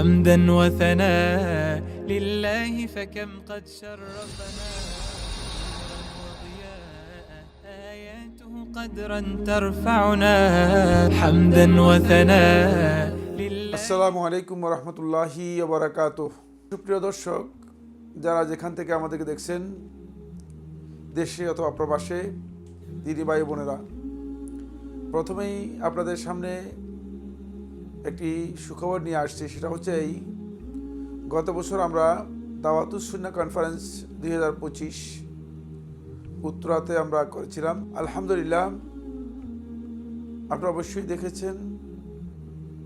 حمدا وثناء لله فكم قد شرفنا نورا وضياء آياته قدرا ترفعنا حمدا وثناء لله আসসালামু আলাইকুম রহমতুল্লাহি বারাকাত সুপ্রিয় দর্শক যারা যেখান থেকে আমাদেরকে দেখছেন দেশে অথবা প্রবাসে দিদি ভাই বোনেরা প্রথমেই আপনাদের সামনে একটি সুখবর নিয়ে আসছি, সেটা হচ্ছে এই, গত বছর আমরা দাওয়াতুসুন্না কনফারেন্স দুই হাজার পঁচিশ উত্তরাতে আমরা করেছিলাম। আলহামদুলিল্লাহ, আপনারা অবশ্যই দেখেছেন,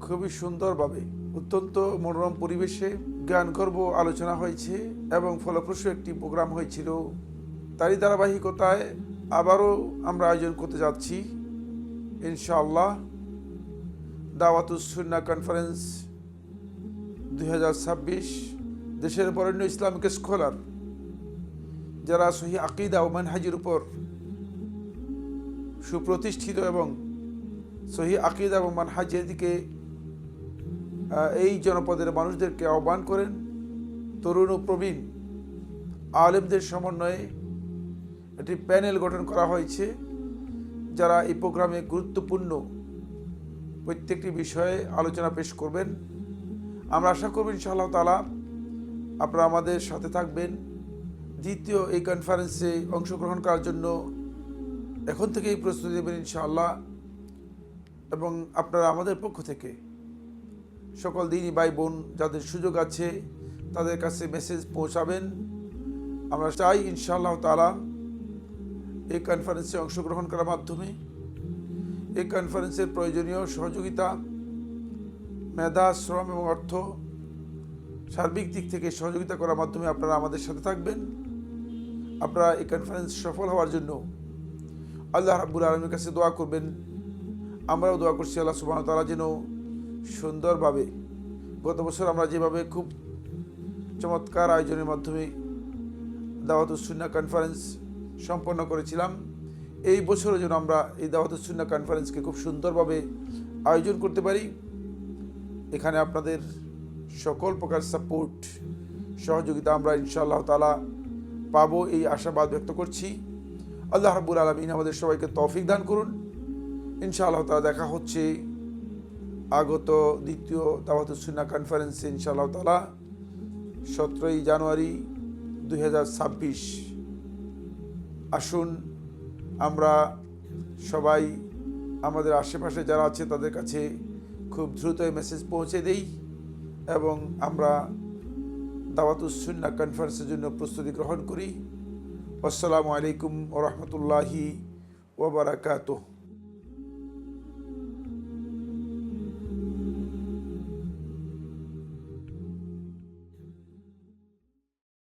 খুবই সুন্দরভাবে অত্যন্ত মনোরম পরিবেশে জ্ঞান গর্ব আলোচনা হয়েছে এবং ফলপ্রসূ একটি প্রোগ্রাম হয়েছিল। তারই ধারাবাহিকতায় আবারও আমরা আয়োজন করতে যাচ্ছি, ইনশাআল্লাহ। দাওয়াতুসুন্না কনফারেন্স দু হাজার ছাব্বিশ, দেশের বরেণ্য ইসলামিক স্কলার যারা সহি আকিদা ও মানহাজির উপর সুপ্রতিষ্ঠিত এবং সহি আকিদা এবং মানহাজের দিকে এই জনপদের মানুষদেরকে আহ্বান করেন তরুণ ও প্রবীণ আলেমদের সমন্বয়ে একটি প্যানেল গঠন করা হয়েছে, যারা এই প্রোগ্রামে গুরুত্বপূর্ণ প্রত্যেকটি বিষয়ে আলোচনা পেশ করবেন। আমরা আশা করব ইনশাআল্লাহ তালা আপনারা আমাদের সাথে থাকবেন। দ্বিতীয় এই কনফারেন্সে অংশগ্রহণ করার জন্য এখন থেকেই প্রস্তুতি নেবেন ইনশাআল্লাহ। এবং আপনারা আমাদের পক্ষ থেকে সকল দিনই ভাই বোন যাদের সুযোগ আছে, তাদের কাছে মেসেজ পৌঁছাবেন। আমরা চাই ইনশাআল্লাহ তালা এই কনফারেন্সে অংশগ্রহণ করার মাধ্যমে এই কনফারেন্সের প্রয়োজনীয় সহযোগিতা মেধা শ্রম এবং অর্থ, সার্বিক দিক থেকে সহযোগিতা করার মাধ্যমে আপনারা আমাদের সাথে থাকবেন। আপনারা এই কনফারেন্স সফল হওয়ার জন্য আল্লাহ রাব্বুল আলমীর কাছে দোয়া করবেন। আমরাও দোয়া করছি আল্লাহ সুবাহ তালা যেন সুন্দরভাবে গত বছর আমরা যেভাবে খুব চমৎকার আয়োজনের মাধ্যমে দাওয়াতুসুন্না কনফারেন্স সম্পন্ন করেছিলাম এই বছরও যেন আমরা এই দাওয়াত দাওয়াতুসুন্না কনফারেন্সকে খুব সুন্দরভাবে আয়োজন করতে পারি। এখানে আপনাদের সকল প্রকার সাপোর্ট সহযোগিতা আমরা ইনশাআল্লাহ তালা পাবো এই আশাবাদ ব্যক্ত করছি। আল্লাহ রাব্বুল আলমিন আমাদের সবাইকে তৌফিক দান করুন। ইনশাআল্লাহ তালা দেখা হচ্ছে আগত দ্বিতীয় দাওয়াত দাওয়াতুসুন্না কনফারেন্সে ইনশাআল্লাহ তালা সতেরোই জানুয়ারি দু হাজার ছাব্বিশ। আসুন আমরা সবাই আমাদের আশেপাশে যারা আছে তাদের কাছে খুব দ্রুত মেসেজ পৌঁছে দেই এবং আমরা দাওয়াতুসুন্না কনফারেন্সের জন্য প্রস্তুতি গ্রহণ করি। আসসালামু আলাইকুম ও রহমতুল্লাহি ওবরাকাতুহ